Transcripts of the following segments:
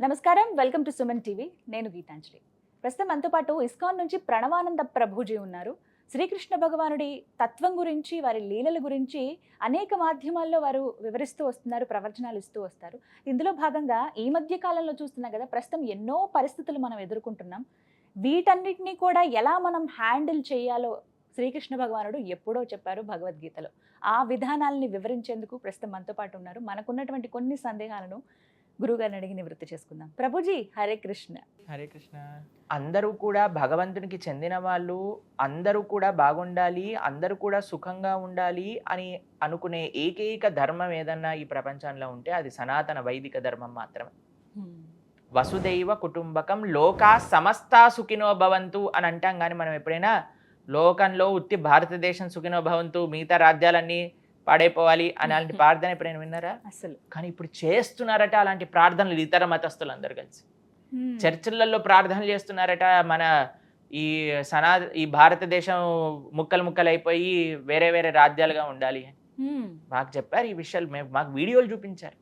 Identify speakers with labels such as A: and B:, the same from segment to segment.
A: నమస్కారం welcome to Suman TV. నేను గీతాంజలి. ప్రస్తుతం మనతో పాటు ఇస్కాన్ నుంచి ప్రణవానంద ప్రభుజీ ఉన్నారు. శ్రీకృష్ణ భగవానుడి తత్వం గురించి వారి లీలల గురించి అనేక మాధ్యమాల్లో వారు వివరిస్తూ వస్తున్నారు ప్రవచనాలు ఇస్తూ వస్తారు. ఇందులో భాగంగా ఈ మధ్య కాలంలో చూస్తున్నాం కదా ప్రస్తుతం ఎన్నో పరిస్థితులు మనం ఎదుర్కొంటున్నాం. వీటన్నిటినీ కూడా ఎలా మనం హ్యాండిల్ చేయాలో శ్రీకృష్ణ భగవానుడు ఎప్పుడో చెప్పారు భగవద్గీతలో. ఆ విధానాలని వివరించేందుకు ప్రస్తుతం మనతో పాటు ఉన్నారు. మనకున్నటువంటి కొన్ని సందేహాలను గురుగారిని అడిగి నివృత్తి చేసుకుందాం. ప్రభుజీ హరే కృష్ణ.
B: హరే కృష్ణ. అందరూ కూడా భగవంతునికి చెందిన వాళ్ళు అందరూ కూడా బాగుండాలి అందరూ కూడా సుఖంగా ఉండాలి అని అనుకునే ఏకైక ధర్మం ఏదన్నా ఈ ప్రపంచంలో ఉంటే అది సనాతన వైదిక ధర్మం మాత్రమే. వసుదైవ కుటుంబకం లోకా సమస్తా సుఖినో భవంతు అని అంటాం కానీ మనం ఎప్పుడైనా లోకంలో ఉత్తి భారతదేశం సుఖినో భవంతు మిగతా రాజ్యాలన్నీ పాడైపోవాలి అని అలాంటి ప్రార్థన ఎప్పుడైనా విన్నారా
A: అసలు
B: కానీ ఇప్పుడు చేస్తున్నారట అలాంటి ప్రార్థనలు ఇతర మతస్థులు అందరు కలిసి చర్చిలలో ప్రార్థనలు చేస్తున్నారట మన ఈ సనా ఈ భారతదేశం ముక్కలు ముక్కలు అయిపోయి వేరే వేరే రాజ్యాలుగా ఉండాలి అని. మాకు చెప్పారు ఈ విషయాలు మేము మాకు వీడియోలు చూపించారు.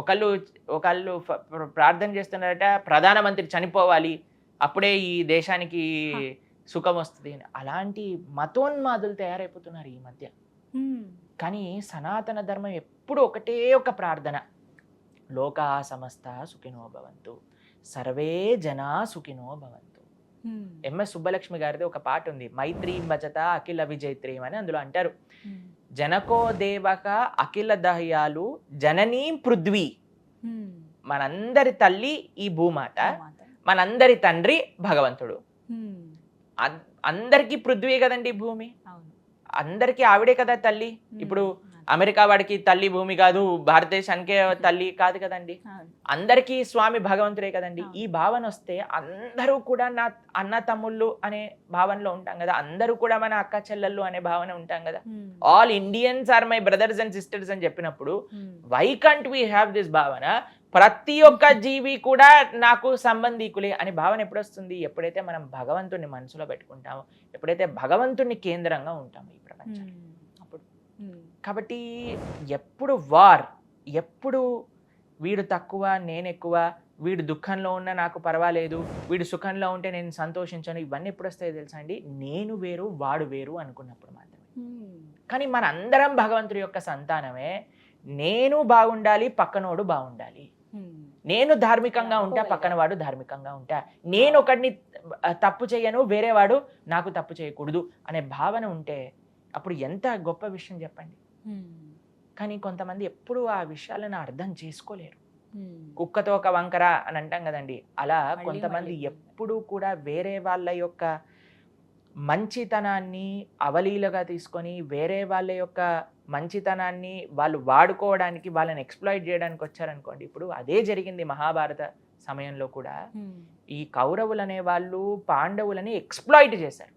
B: ఒకళ్ళు ఒకళ్ళు ప్రార్థన చేస్తున్నారట ప్రధానమంత్రి చనిపోవాలి అప్పుడే ఈ దేశానికి. సుఖం వస్తుంది అలాంటి మతోన్మాదులు తయారైపోతున్నారు ఈ మధ్య. కానీ సనాతన ధర్మం ఎప్పుడు ఒకటే ఒక ప్రార్థన. లోకా సమస్త సుఖినో భవంతు. సర్వే జనా సుఖినో భవంతు. ఎంఎస్ సుబ్బలక్ష్మి గారిది ఒక పాట ఉంది. మైత్రీ భజత అఖిల విజైత్రీం అని అందులో అంటారు. జనకో దేవక అఖిల దహ్యాలు జననీ పృథ్వీ. మనందరి తల్లి ఈ భూమాత
A: మాత.
B: మనందరి తండ్రి భగవంతుడు. అందరికీ పృథ్వీ కదండి భూమి? అందరికీ ఆవిడే కదా తల్లి. ఇప్పుడు అమెరికా వాడికి తల్లి భూమి కాదు భారతదేశానికే తల్లి కాదు కదండి. అందరికీ స్వామి భగవంతుడే కదండి. ఈ భావన వస్తే అందరూ కూడా నా అన్న తమ్ముళ్ళు అనే భావనలో ఉంటాం కదా అందరూ కూడా మన అక్క చెల్లెళ్ళు అనే భావన ఉంటాం కదా. All Indians are my brothers and sisters అని చెప్పినప్పుడు. Why can't we have this భావన ప్రతి ఒక్క జీవి కూడా నాకు సంబంధీకులే అనే భావన ఎప్పుడు వస్తుంది ఎప్పుడైతే మనం భగవంతుని మనసులో పెట్టుకుంటామో ఎప్పుడైతే భగవంతుని కేంద్రంగా ఉంటామో ఈ ప్రపంచం.
A: అప్పుడు.
B: కాబట్టి ఎప్పుడు వార్ ఎప్పుడు వీడు తక్కువ నేను ఎక్కువ వీడు దుఃఖంలో ఉన్నా నాకు పర్వాలేదు వీడు సుఖంలో ఉంటే నేను సంతోషించను ఇవన్నీ ఎప్పుడు వస్తాయో తెలుసా అండి నేను వేరు వాడు వేరు అనుకున్నప్పుడు మాత్రమే. కానీ మన అందరం భగవంతుడి యొక్క సంతానమే నేను బాగుండాలి పక్కనోడు బాగుండాలి. నేను ధార్మికంగా ఉంటా పక్కన వాడు ధార్మికంగా ఉంటా నేను ఒకడిని తప్పు చేయను వేరే వాడు నాకు తప్పు చేయకూడదు అనే భావన ఉంటే అప్పుడు ఎంత గొప్ప విషయం చెప్పండి. కానీ కొంతమంది ఎప్పుడూ ఆ విషయాలను అర్థం చేసుకోలేరు. కుక్కతో ఒక వంకర అని అంటాం కదండి అలా కొంతమంది. ఎప్పుడూ కూడా వేరే వాళ్ళ యొక్క మంచితనాన్ని అవలీలగా తీసుకొని వేరే వాళ్ళ యొక్క మంచితనాన్ని వాళ్ళు వాడుకోవడానికి వాళ్ళని ఎక్స్ప్లాయిట్ చేయడానికి వచ్చారనుకోండి ఇప్పుడు అదే జరిగింది మహాభారత సమయంలో కూడా. ఈ కౌరవులు అనే వాళ్ళు పాండవులని ఎక్స్ప్లాయిట్ చేశారు.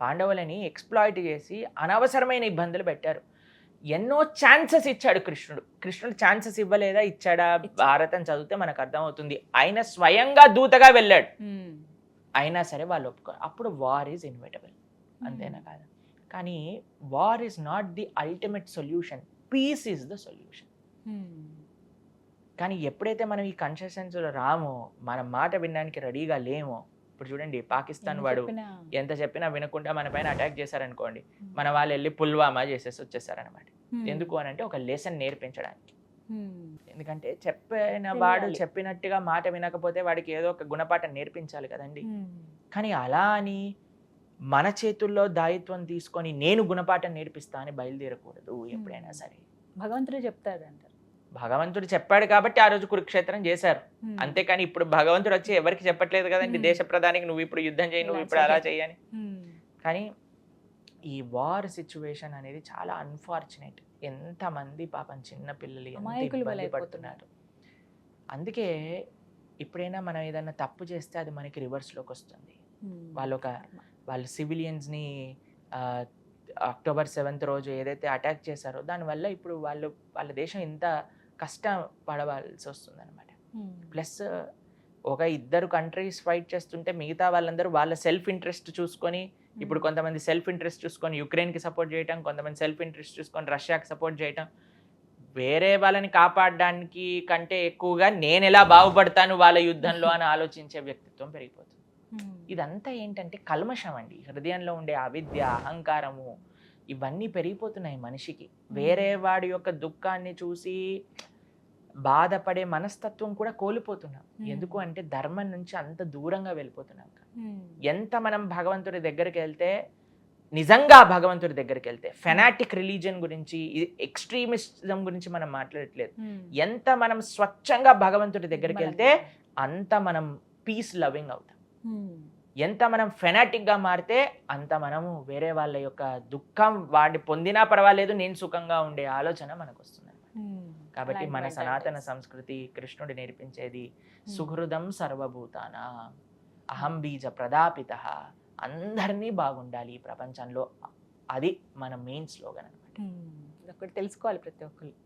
B: పాండవులని ఎక్స్ప్లాయిట్ చేసి అనవసరమైన ఇబ్బందులు పెట్టారు. ఎన్నో ఛాన్సెస్ ఇచ్చాడు కృష్ణుడు. కృష్ణుడు ఛాన్సెస్ ఇవ్వలేదా? ఇచ్చాడా? భారతం చదివితే మనకు అర్థమవుతుంది. ఆయన స్వయంగా దూతగా వెళ్ళాడు. అయినా సరే వాళ్ళు ఒప్పుకోరు. అప్పుడు వార్ ఈజ్ ఇన్విటబుల్ అంతేనా కాదు? కానీ war is not the ultimate solution peace is the solution
A: hmm.
B: కానీ ఎప్పుడైతే మనం ఈ కన్సెషన్స్లో రామో మన మాట వినడానికి రెడీగా లేమో ఇప్పుడు చూడండి పాకిస్తాన్ వాడు ఎంత చెప్పినా వినకుండా మన పైన అటాక్ చేశారనుకోండి
A: హ్మ్.
B: మన వాళ్ళు వెళ్ళి పుల్వామా చేసేసి వచ్చేసారనమాట
A: హ్మ్.
B: ఎందుకు అని అంటే ఒక లెసన్ నేర్పించడానికి. ఎందుకంటే చెప్పిన వాడు. చెప్పినట్టుగా మాట వినకపోతే వాడికి ఏదో ఒక గుణపాఠం నేర్పించాలి కదండి. కానీ అలా అని మన చేతుల్లో దాయిత్వం తీసుకొని నేను గుణపాఠం నేర్పిస్తా అని బయలుదేరకూడదు ఎప్పుడైనా సరే
A: భగవంతుడే చెప్తాడు అంటారు
B: భగవంతుడు చెప్పాడు కాబట్టి ఆ రోజు కురుక్షేత్రం చేశారు. అంతేకాని ఇప్పుడు భగవంతుడు వచ్చి ఎవరికి చెప్పట్లేదు కదండి. దేశ ప్రధానికి నువ్వు ఇప్పుడు యుద్ధం చేయి నువ్వు ఇప్పుడు అలా. చేయని. కానీ ఈ వార్ సిచ్యువేషన్ అనేది చాలా అన్ఫార్చునేట్ ఎంతమంది పాపం చిన్న పిల్లలు ఇబ్బంది. పడుతున్నారు అందుకే ఎప్పుడైనా మనం ఏదైనా తప్పు చేస్తే అది మనకి రివర్స్లోకి వస్తుంది
A: హ్మ్.
B: వాళ్ళు సివిలియన్స్ని అక్టోబర్ సెవెంత్ రోజు ఏదైతే అటాక్ చేశారో దానివల్ల ఇప్పుడు వాళ్ళు వాళ్ళ దేశం ఇంత కష్టం పడవలసి వస్తుంది అనమాట. ప్లస్ ఒక ఇద్దరు కంట్రీస్ ఫైట్ చేస్తుంటే మిగతా వాళ్ళందరూ వాళ్ళ సెల్ఫ్ ఇంట్రెస్ట్ చూసుకొని ఇప్పుడు కొంతమంది సెల్ఫ్ ఇంట్రెస్ట్ చూసుకొని యుక్రెయిన్కి సపోర్ట్ చేయటం కొంతమంది సెల్ఫ్ ఇంట్రెస్ట్ చూసుకొని రష్యాకి సపోర్ట్ చేయటం వేరే వాళ్ళని కాపాడడానికి కంటే ఎక్కువగా నేను ఎలా బాగుపడతాను వాళ్ళ యుద్ధంలో అని ఆలోచించే వ్యక్తిత్వం పెరిగిపోతుంది. ఇదంతా ఏంటంటే కల్మషం అండి. హృదయంలో ఉండే అవిద్య అహంకారము ఇవన్నీ పెరిగిపోతున్నాయి మనిషికి. వేరే వాడి యొక్క దుఃఖాన్ని చూసి బాధపడే మనస్తత్వం కూడా కోల్పోతున్నాం. ఎందుకు అంటే ధర్మం నుంచి అంత దూరంగా వెళ్ళిపోతున్నాం ఎంత మనం భగవంతుడి దగ్గరికి వెళ్తే నిజంగా భగవంతుడి దగ్గరికి వెళ్తే ఫెనాటిక్ రిలీజియన్ గురించి ఎక్స్ట్రీమిజం గురించి మనం మాట్లాడట్లేదు. ఎంత మనం స్వచ్ఛంగా భగవంతుడి దగ్గరికి వెళ్తే అంత మనం పీస్ లవింగ్ అవుతాం. ఎంత మనం ఫెనాటిక్గా మారితే అంత మనము వేరే వాళ్ళ యొక్క దుఃఖం వాడిని పొందినా పర్వాలేదు నేను సుఖంగా ఉండే ఆలోచన మనకు వస్తుంది కాబట్టి మన. సనాతన సంస్కృతి కృష్ణుడు నేర్పించేది సుహృదం సర్వభూతాన అహం బీజ ప్రదాపిత. అందరినీ బాగుండాలి ఈ ప్రపంచంలో. అది మన మెయిన్ స్లోగన్ అనమాట
A: ఒకటి తెలుసుకోవాలి ప్రతి ఒక్కరు.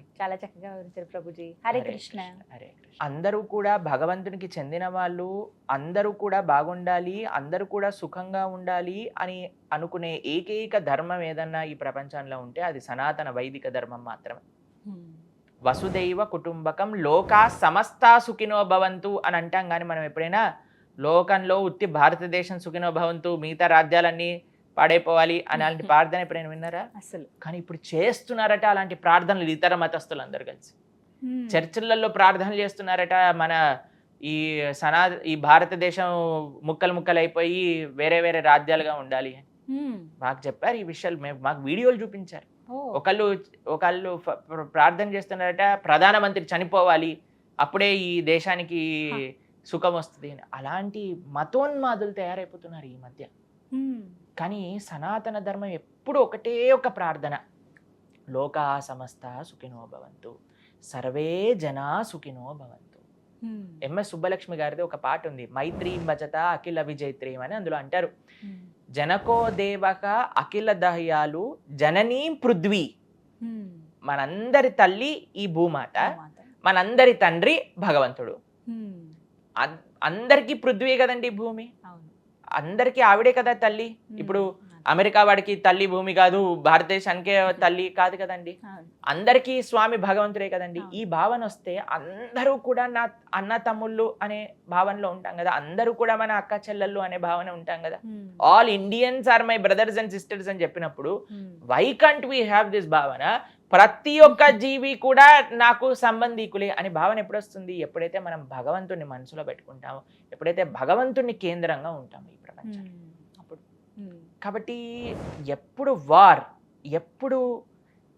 A: చాలా చక్కగా వివరించారు ప్రభుజీ. హరే కృష్ణ.
B: హరే కృష్ణ. అందరూ కూడా భగవంతునికి చెందిన వాళ్ళు అందరూ కూడా బాగుండాలి అందరూ కూడా సుఖంగా ఉండాలి అని అనుకునే ఏకైక ధర్మం ఏదన్నా ఈ ప్రపంచంలో ఉంటే అది సనాతన వైదిక ధర్మం మాత్రమే. వసుదైవ కుటుంబకం లోకా సమస్తా సుఖినో భవంతు అని అంటాం కానీ మనం ఎప్పుడైనా లోకంలో ఉత్తి భారతదేశం సుఖినో భవంతు మిగతా రాజ్యాలన్నీ పాడైపోవాలి అని అలాంటి ప్రార్థన ఎప్పుడైనా విన్నారా?
A: అసలు.
B: కానీ ఇప్పుడు చేస్తున్నారట అలాంటి ప్రార్థనలు ఇతర మతస్థులు అందరు కలిసి. చర్చిలలో ప్రార్థనలు చేస్తున్నారట మన ఈ సనా ఈ భారతదేశం ముక్కలు ముక్కలు అయిపోయి వేరే వేరే రాజ్యాలుగా ఉండాలి అని. మాకు చెప్పారు ఈ విషయాలు. మేము మాకు వీడియోలు చూపించారు. ఒకళ్ళు ఒకళ్ళు ప్రార్థన చేస్తున్నారట ప్రధానమంత్రి చనిపోవాలి అప్పుడే ఈ దేశానికి. సుఖం వస్తుంది అని. అలాంటి మతోన్మాదులు తయారైపోతున్నారు ఈ మధ్య. కానీ సనాతన ధర్మం ఎప్పుడు ఒకటే ఒక ప్రార్థన. లోకా సమస్త సుఖినో భవంతు. సర్వే జనా సుఖినో భవంతు. ఎంఎస్ సుబ్బలక్ష్మి గారిది ఒక పాట ఉంది. మైత్రీం భజత అఖిల విజైత్రీం అని అందులో అంటారు. జనకో దేవక అఖిల దహ్యాలు జననీం పృథ్వీ. మనందరి తల్లి ఈ భూమాత. మనందరి తండ్రి భగవంతుడు. అందరికీ పృథ్వీ కదండి భూమి?
A: అవును.
B: అందరికీ ఆవిడే కదా తల్లి ఇప్పుడు అమెరికా వాడికి తల్లి భూమి కాదు భారతదేశానికే తల్లి కాదు కదండి. అందరికీ స్వామి భగవంతుడే కదండి. ఈ భావన వస్తే అందరూ కూడా నా అన్న తమ్ముళ్ళు అనే భావనలో ఉంటాం కదా అందరూ కూడా మన అక్క చెల్లెళ్ళు అనే భావన ఉంటాం కదా. All Indians are my brothers and sisters అని చెప్పినప్పుడు. Why can't we have this భావన ప్రతి ఒక్క జీవి కూడా నాకు సంబంధీకులే అనే భావన ఎప్పుడు వస్తుంది ఎప్పుడైతే మనం భగవంతుని మనసులో పెట్టుకుంటామో ఎప్పుడైతే భగవంతుని కేంద్రంగా ఉంటామో ఈ ప్రపంచం.
A: అప్పుడు.
B: కాబట్టి ఎప్పుడు వార్ ఎప్పుడు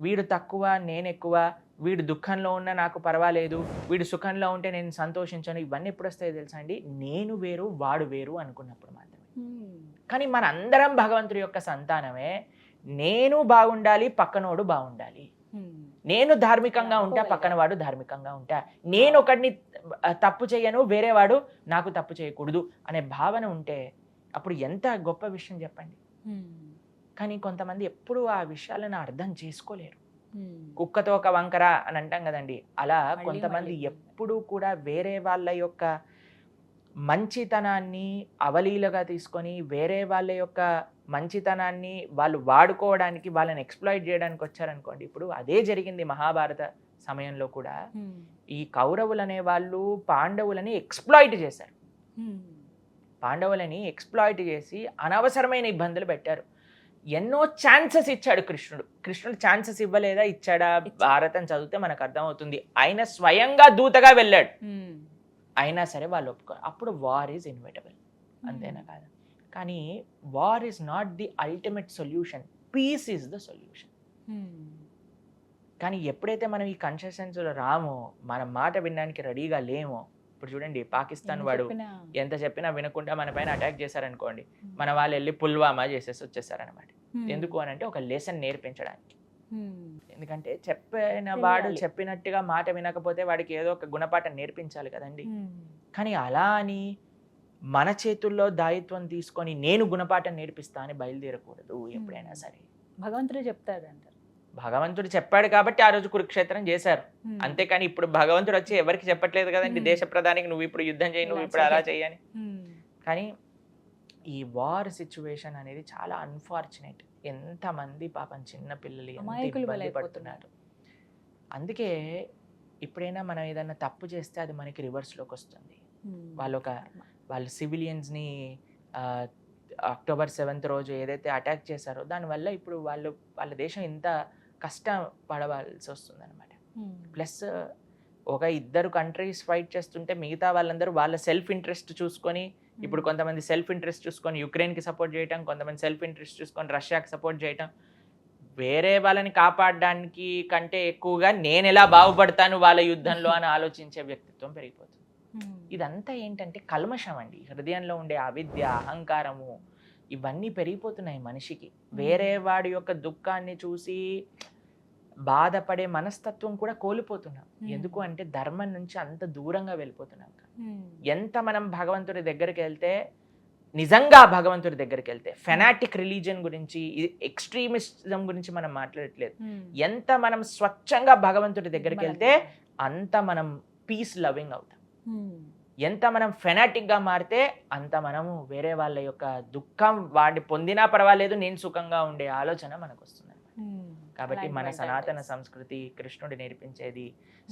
B: వీడు తక్కువ నేను ఎక్కువ వీడు దుఃఖంలో ఉన్నా నాకు పర్వాలేదు వీడు సుఖంలో ఉంటే నేను సంతోషించను ఇవన్నీ ఎప్పుడు వస్తాయి తెలుసా అండి నేను వేరు వాడు వేరు అనుకున్నప్పుడు మాత్రమే. కానీ మన అందరం భగవంతుడి యొక్క సంతానమే నేను బాగుండాలి పక్కనోడు బాగుండాలి. నేను ధార్మికంగా ఉంటా పక్కన వాడు ధార్మికంగా ఉంటా నేను ఒకడిని తప్పు చేయను వేరే వాడు నాకు తప్పు చేయకూడదు అనే భావన ఉంటే అప్పుడు ఎంత గొప్ప విషయం చెప్పండి. కానీ కొంతమంది ఎప్పుడూ ఆ విషయాలను అర్థం చేసుకోలేరు. కుక్కతో ఒక వంకర అని అంటాం కదండి అలా కొంతమంది. ఎప్పుడూ కూడా వేరే వాళ్ళ యొక్క మంచితనాన్ని అవలీలగా తీసుకొని వేరే వాళ్ళ యొక్క మంచితనాన్ని వాళ్ళు వాడుకోవడానికి వాళ్ళని ఎక్స్ప్లాయిట్ చేయడానికి వచ్చారనుకోండి ఇప్పుడు అదే జరిగింది మహాభారత సమయంలో కూడా. ఈ కౌరవులు అనే వాళ్ళు పాండవులని ఎక్స్ప్లాయిట్ చేశారు. పాండవులని ఎక్స్ప్లాయిట్ చేసి అనవసరమైన ఇబ్బందులు పెట్టారు ఎన్నో ఛాన్సెస్ ఇచ్చాడు కృష్ణుడు కృష్ణుడు ఛాన్సెస్ ఇవ్వలేదా ఇచ్చాడా. భారతం చదివితే మనకు అర్థమవుతుంది ఆయన స్వయంగా దూతగా వెళ్ళాడు. అయినా సరే వాళ్ళు ఒప్పుకోరు అప్పుడు వార్ ఈజ్ ఇన్విటబుల్ అంతేనా కాదా కానీ war is not the ultimate solution peace is the solution
A: Hmm.
B: కానీ ఎప్పుడైతే మనం ఈ కన్సెషన్స్ రామో మన మాట వినడానికి రెడీగా లేమో ఇప్పుడు చూడండి పాకిస్తాన్ వాడు ఎంత చెప్పినా వినకుండా మన పైన అటాక్ చేశారనుకోండి
A: Hmm.
B: మన వాళ్ళు వెళ్ళి పుల్వామా చేసేసి వచ్చేసారనమాట
A: Hmm.
B: ఎందుకు అని అంటే ఒక లెసన్ నేర్పించడానికి
A: Hmm.
B: ఎందుకంటే చెప్పిన వాడు. చెప్పినట్టుగా మాట వినకపోతే వాడికి ఏదో ఒక గుణపాఠం నేర్పించాలి కదండి. కానీ అలా అని మన చేతుల్లో దాయిత్వం తీసుకొని నేను గుణపాఠం నేర్పిస్తా అని బయలుదేరకూడదు ఎప్పుడైనా సరే
A: భగవంతుడే చెప్తాడు అంటారు
B: భగవంతుడు చెప్పాడు కాబట్టి ఆ రోజు కురుక్షేత్రం చేశారు. అంతేకాని ఇప్పుడు భగవంతుడు వచ్చి ఎవరికి చెప్పట్లేదు కదండి. దేశ ప్రధానికి నువ్వు ఇప్పుడు యుద్ధం చేయి నువ్వు ఇప్పుడు అలా. చేయని. కానీ ఈ వార్ సిచ్యువేషన్ అనేది చాలా అన్ఫార్చునేట్ ఎంతమంది పాపం చిన్న పిల్లలు ఎంత ఇబ్బంది. పడుతున్నారు. అందుకే ఎప్పుడైనా మనం ఏదైనా తప్పు చేస్తే అది మనకి రివర్స్లోకి వస్తుంది. వాళ్ళు ఒక వాళ్ళు సివిలియన్స్ని అక్టోబర్ సెవెంత్ రోజు ఏదైతే అటాక్ చేశారో దానివల్ల ఇప్పుడు వాళ్ళు వాళ్ళ దేశం ఇంత కష్టం పడవలసి వస్తుంది అనమాట ప్లస్ ఒక ఇద్దరు కంట్రీస్ ఫైట్ చేస్తుంటే మిగతా వాళ్ళందరూ వాళ్ళ సెల్ఫ్ ఇంట్రెస్ట్ చూసుకొని ఇప్పుడు కొంతమంది సెల్ఫ్ ఇంట్రెస్ట్ చూసుకొని యుక్రెయిన్కి సపోర్ట్ చేయటం కొంతమంది సెల్ఫ్ ఇంట్రెస్ట్ చూసుకొని రష్యాకి సపోర్ట్ చేయటం. వేరే వాళ్ళని కాపాడడానికి కంటే ఎక్కువగా నేను ఎలా బాగుపడతాను వాళ్ళ యుద్ధంలో అని ఆలోచించే వ్యక్తిత్వం పెరిగిపోతుంది. ఇదంతా ఏంటంటే కల్మషం అండి. హృదయంలో ఉండే అవిద్య అహంకారము ఇవన్నీ పెరిగిపోతున్నాయి మనిషికి. వేరే వాడి యొక్క దుఃఖాన్ని చూసి బాధపడే మనస్తత్వం కూడా కోల్పోతున్నాం. ఎందుకు అంటే ధర్మం నుంచి అంత దూరంగా వెళ్ళిపోతున్నాం ఎంత మనం భగవంతుడి దగ్గరికి వెళ్తే నిజంగా భగవంతుడి దగ్గరికి వెళ్తే ఫెనాటిక్ రిలీజియన్ గురించి ఎక్స్ట్రీమిజం గురించి మనం మాట్లాడట్లేదు. ఎంత మనం స్వచ్ఛంగా భగవంతుడి దగ్గరికి వెళ్తే అంత మనం పీస్ లవింగ్ అవుతాం. ఎంత మనం ఫెనాటిక్గా మారితే అంత మనము వేరే వాళ్ళ యొక్క దుఃఖం వాడిని పొందినా పర్వాలేదు నేను సుఖంగా ఉండే ఆలోచన మనకు వస్తుంది కాబట్టి మన సనాతన సంస్కృతి కృష్ణుడు నేర్పించేది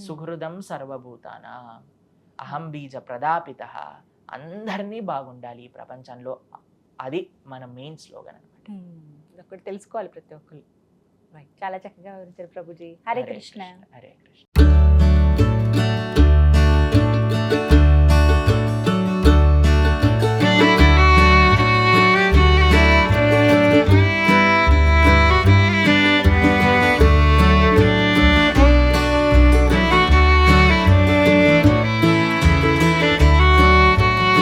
B: సుహృదం సర్వభూతాన అహం బీజ ప్రదాపిత. అందరినీ బాగుండాలి ఈ ప్రపంచంలో. అది మన మెయిన్ స్లోగన్ అనమాట
A: ఒకటి తెలుసుకోవాలి ప్రతి ఒక్కరు చాలా చక్కగా వివరించారు ప్రభుజీ. హరే కృష్ణ
B: హరే కృష్ణ.